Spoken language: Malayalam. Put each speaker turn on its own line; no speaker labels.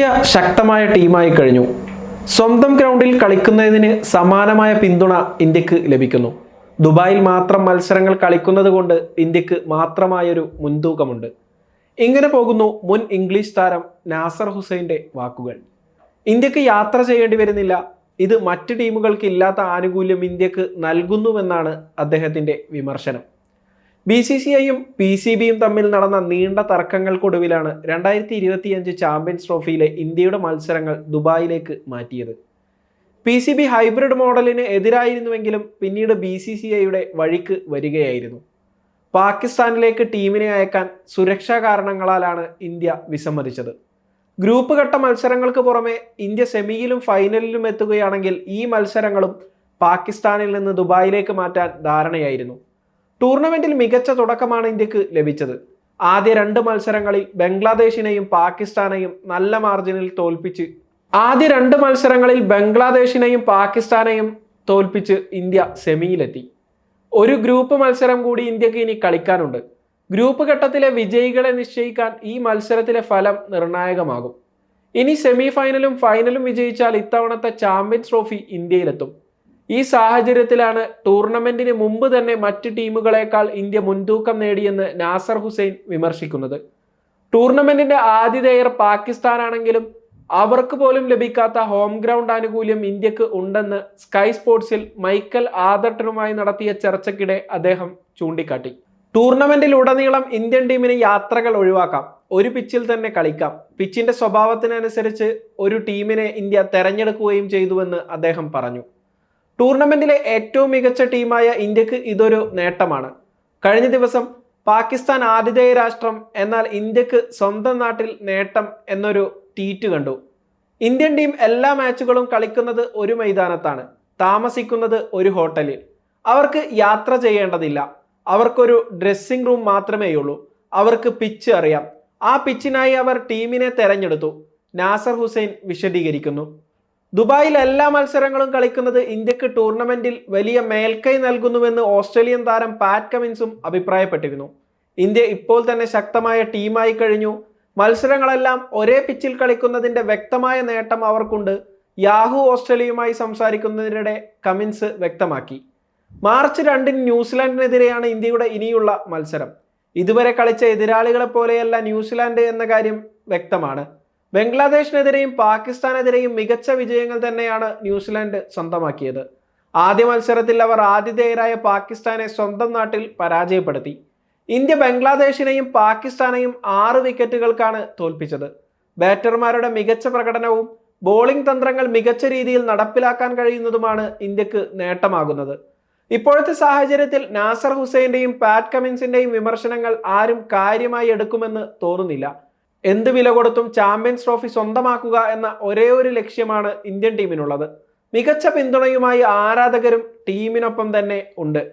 ഇന്ത്യ ശക്തമായ ടീമായി കഴിഞ്ഞു. സ്വന്തം ഗ്രൗണ്ടിൽ കളിക്കുന്നതിന് സമാനമായ പിന്തുണ ഇന്ത്യയ്ക്ക് ലഭിക്കുന്നു. ദുബായിൽ മാത്രം മത്സരങ്ങൾ കളിക്കുന്നത് കൊണ്ട് ഇന്ത്യയ്ക്ക് മാത്രമായൊരു മുൻതൂക്കമുണ്ട്. ഇങ്ങനെ പോകുന്നു മുൻ ഇംഗ്ലീഷ് താരം നാസർ ഹുസൈന്റെ വാക്കുകൾ. ഇന്ത്യയ്ക്ക് യാത്ര ചെയ്യേണ്ടി വരുന്നില്ല. ഇത് മറ്റ് ടീമുകൾക്ക് ഇല്ലാത്ത ആനുകൂല്യം ഇന്ത്യയ്ക്ക് നൽകുന്നുവെന്നാണ് അദ്ദേഹത്തിന്റെ വിമർശനം. ബി സി സി ഐയും പി സി ബിയും തമ്മിൽ നടന്ന നീണ്ട തർക്കങ്ങൾക്കൊടുവിലാണ് രണ്ടായിരത്തി ഇരുപത്തിയഞ്ച് ചാമ്പ്യൻസ് ട്രോഫിയിലെ ഇന്ത്യയുടെ മത്സരങ്ങൾ ദുബായിലേക്ക് മാറ്റിയത്. പി സി ബി ഹൈബ്രിഡ് മോഡലിന് എതിരായിരുന്നുവെങ്കിലും പിന്നീട് ബി സി സി ഐയുടെ വഴിക്ക് വരികയായിരുന്നു. പാകിസ്ഥാനിലേക്ക് ടീമിനെ അയക്കാൻ സുരക്ഷാ കാരണങ്ങളാലാണ് ഇന്ത്യ വിസമ്മതിച്ചത്. ഗ്രൂപ്പ് ഘട്ട മത്സരങ്ങൾക്ക് പുറമെ ഇന്ത്യ സെമിയിലും ഫൈനലിലും എത്തുകയാണെങ്കിൽ ഈ മത്സരങ്ങളും പാകിസ്ഥാനിൽ നിന്ന് ദുബായിലേക്ക് മാറ്റാൻ ധാരണയായിരുന്നു. ടൂർണമെന്റിൽ മികച്ച തുടക്കമാണ് ഇന്ത്യയ്ക്ക് ലഭിച്ചത്. ആദ്യ രണ്ട് മത്സരങ്ങളിൽ ബംഗ്ലാദേശിനെയും പാകിസ്ഥാനെയും നല്ല മാർജിനിൽ തോൽപ്പിച്ച് ആദ്യ രണ്ട് മത്സരങ്ങളിൽ ബംഗ്ലാദേശിനെയും പാകിസ്ഥാനെയും തോൽപ്പിച്ച് ഇന്ത്യ സെമിയിലെത്തി. ഒരു ഗ്രൂപ്പ് മത്സരം കൂടി ഇന്ത്യയ്ക്ക് ഇനി കളിക്കാനുണ്ട്. ഗ്രൂപ്പ് ഘട്ടത്തിലെ വിജയികളെ നിശ്ചയിക്കാൻ ഈ മത്സരത്തിലെ ഫലം നിർണായകമാകും. ഇനി സെമി ഫൈനലും ഫൈനലും വിജയിച്ചാൽ ഇത്തവണത്തെ ചാമ്പ്യൻസ് ട്രോഫി ഇന്ത്യയിലെത്തും. ഈ സാഹചര്യത്തിലാണ് ടൂർണമെന്റിന് മുമ്പ് തന്നെ മറ്റ് ടീമുകളെക്കാൾ ഇന്ത്യ മുൻതൂക്കം നേടിയെന്ന് നാസർ ഹുസൈൻ വിമർശിക്കുന്നത്. ടൂർണമെന്റിന്റെ ആതിഥേയർ പാകിസ്ഥാനാണെങ്കിലും അവർക്ക് പോലും ലഭിക്കാത്ത ഹോം ഗ്രൗണ്ട് ആനുകൂല്യം ഇന്ത്യയ്ക്ക് ഉണ്ടെന്ന് സ്കൈ സ്പോർട്സിൽ മൈക്കൽ ആദർട്ടനുമായി നടത്തിയ ചർച്ചയ്ക്കിടെ അദ്ദേഹം ചൂണ്ടിക്കാട്ടി. ടൂർണമെന്റിൽ ഉടനീളം ഇന്ത്യൻ ടീമിന് യാത്രകൾ ഒഴിവാക്കാം ഒരു പിച്ചിൽ തന്നെ കളിക്കാം. പിച്ചിന്റെ സ്വഭാവത്തിനനുസരിച്ച് ഒരു ടീമിനെ ഇന്ത്യ തെരഞ്ഞെടുക്കുകയും ചെയ്തുവെന്ന് അദ്ദേഹം പറഞ്ഞു. ടൂർണമെന്റിലെ ഏറ്റവും മികച്ച ടീമായ ഇന്ത്യയ്ക്ക് ഇതൊരു നേട്ടമാണ്. കഴിഞ്ഞ ദിവസം പാകിസ്ഥാൻ ആതിഥേയ രാഷ്ട്രം എന്നാൽ ഇന്ത്യയ്ക്ക് സ്വന്തം നാട്ടിൽ നേട്ടം എന്നൊരു ട്വീറ്റ് കണ്ടു. ഇന്ത്യൻ ടീം എല്ലാ മാച്ചുകളും കളിക്കുന്നത് ഒരു മൈതാനത്താണ്. താമസിക്കുന്നത് ഒരു ഹോട്ടലിൽ. അവർക്ക് യാത്ര ചെയ്യേണ്ടതില്ല. അവർക്കൊരു ഡ്രസ്സിംഗ് റൂം മാത്രമേയുള്ളൂ. അവർക്ക് പിച്ച് അറിയാം. ആ പിച്ചിനായി അവർ ടീമിനെ തെരഞ്ഞെടുത്തു. നാസർ ഹുസൈൻ വിശദീകരിക്കുന്നു. ദുബായിൽ എല്ലാ മത്സരങ്ങളും കളിക്കുന്നത് ഇന്ത്യയ്ക്ക് ടൂർണമെന്റിൽ വലിയ മേൽക്കൈ നൽകുന്നുവെന്ന് ഓസ്ട്രേലിയൻ താരം പാറ്റ് കമിൻസും അഭിപ്രായപ്പെട്ടിരുന്നു. ഇന്ത്യ ഇപ്പോൾ തന്നെ ശക്തമായ ടീമായി കഴിഞ്ഞു. മത്സരങ്ങളെല്ലാം ഒരേ പിച്ചിൽ കളിക്കുന്നതിന്റെ വ്യക്തമായ നേട്ടം അവർക്കുണ്ട്. യാഹു ഓസ്ട്രേലിയയുമായി സംസാരിക്കുന്നതിനിടെ കമിൻസ് വ്യക്തമാക്കി. മാർച്ച് രണ്ടിന് ന്യൂസിലാൻഡിനെതിരെയാണ് ഇന്ത്യയുടെ ഇനിയുള്ള മത്സരം. ഇതുവരെ കളിച്ച എതിരാളികളെ പോലെയല്ല ന്യൂസിലാൻഡ് എന്ന കാര്യം വ്യക്തമാണ്. ബംഗ്ലാദേശിനെതിരെയും പാകിസ്ഥാനെതിരെയും മികച്ച വിജയങ്ങൾ തന്നെയാണ് ന്യൂസിലാൻഡ് സ്വന്തമാക്കിയത്. ആദ്യ മത്സരത്തിൽ അവർ ആതിഥേയരായ പാകിസ്ഥാനെ സ്വന്തം നാട്ടിൽ പരാജയപ്പെടുത്തി. ഇന്ത്യ ബംഗ്ലാദേശിനെയും പാകിസ്ഥാനെയും ആറ് വിക്കറ്റുകൾക്കാണ് തോൽപ്പിച്ചത്. ബാറ്റർമാരുടെ മികച്ച പ്രകടനവും ബോളിംഗ് തന്ത്രങ്ങൾ മികച്ച രീതിയിൽ നടപ്പിലാക്കാൻ കഴിയുന്നതുമാണ് ഇന്ത്യയ്ക്ക് നേട്ടമാകുന്നത്. ഇപ്പോഴത്തെ സാഹചര്യത്തിൽ നാസർ ഹുസൈന്റെയും പാറ്റ് കമിൻസിന്റെയും വിമർശനങ്ങൾ ആരും കാര്യമായി എടുക്കുമെന്ന് തോന്നുന്നില്ല. എന്ത് വില കൊടുത്തും ചാമ്പ്യൻസ് ട്രോഫി സ്വന്തമാക്കുക എന്ന ഒരേ ഒരു ലക്ഷ്യമാണ് ഇന്ത്യൻ ടീമിനുള്ളത്. മികച്ച പിന്തുണയുമായി ആരാധകരും ടീമിനൊപ്പം തന്നെ ഉണ്ട്.